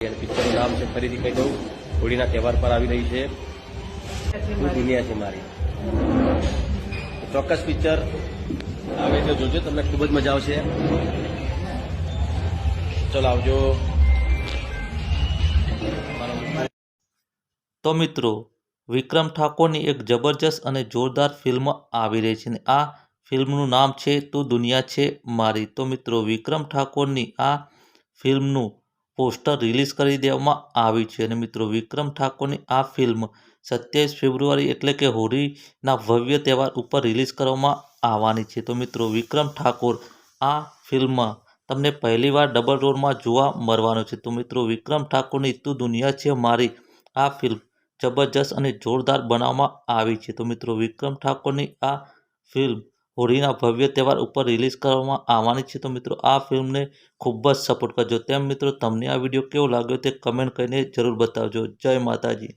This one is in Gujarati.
પિક્ચરનું નામ છે. ફરીથી કહી દઉં, હોળીના તહેવાર પર આવી રહી છે. દુનિયા છે મારી. ચોક્કસ પિક્ચર આવે એટલે જોજો, તમને ખૂબ જ મજા આવશે. ચલો, આવજો. તો મિત્રો, વિક્રમ ઠાકોરની એક જબરજસ્ત અને જોરદાર ફિલ્મ આવી રહી છે આ ફિલ્મનું નામ છે, તું દુનિયા છે મારી. તો મિત્રો, વિક્રમ ઠાકોરની આ ફિલ્મનું પોસ્ટર રિલીઝ કરી દેવામાં આવી છે. અને મિત્રો, વિક્રમ ઠાકોરની આ ફિલ્મ સત્યાવીસ ફેબ્રુઆરી એટલે કે હોળીના ભવ્ય તહેવાર ઉપર રિલીઝ કરવામાં આવવાની છે. તો મિત્રો, વિક્રમ ઠાકોર આ ફિલ્મમાં તમને પહેલીવાર ડબલ રોલમાં જોવા મળવાનો છે. તો મિત્રો, વિક્રમ ઠાકોરની તું દુનિયા છે મારી આ ફિલ્મ જબરજસ્ત અને જોરદાર બનાવવામાં આવી છે. તો મિત્રો, વિક્રમ ઠાકોરની આ ફિલ્મ હોળીના ભવ્ય તહેવાર ઉપર રિલીઝ કરવામાં આવવાની છે. તો મિત્રો, આ ફિલ્મને ખૂબ જ સપોર્ટ કરજો. તેમ મિત્રો, તમને આ વીડિયો કેવો લાગ્યો તે કમેન્ટ કરીને જરૂર બતાવજો. જય માતાજી.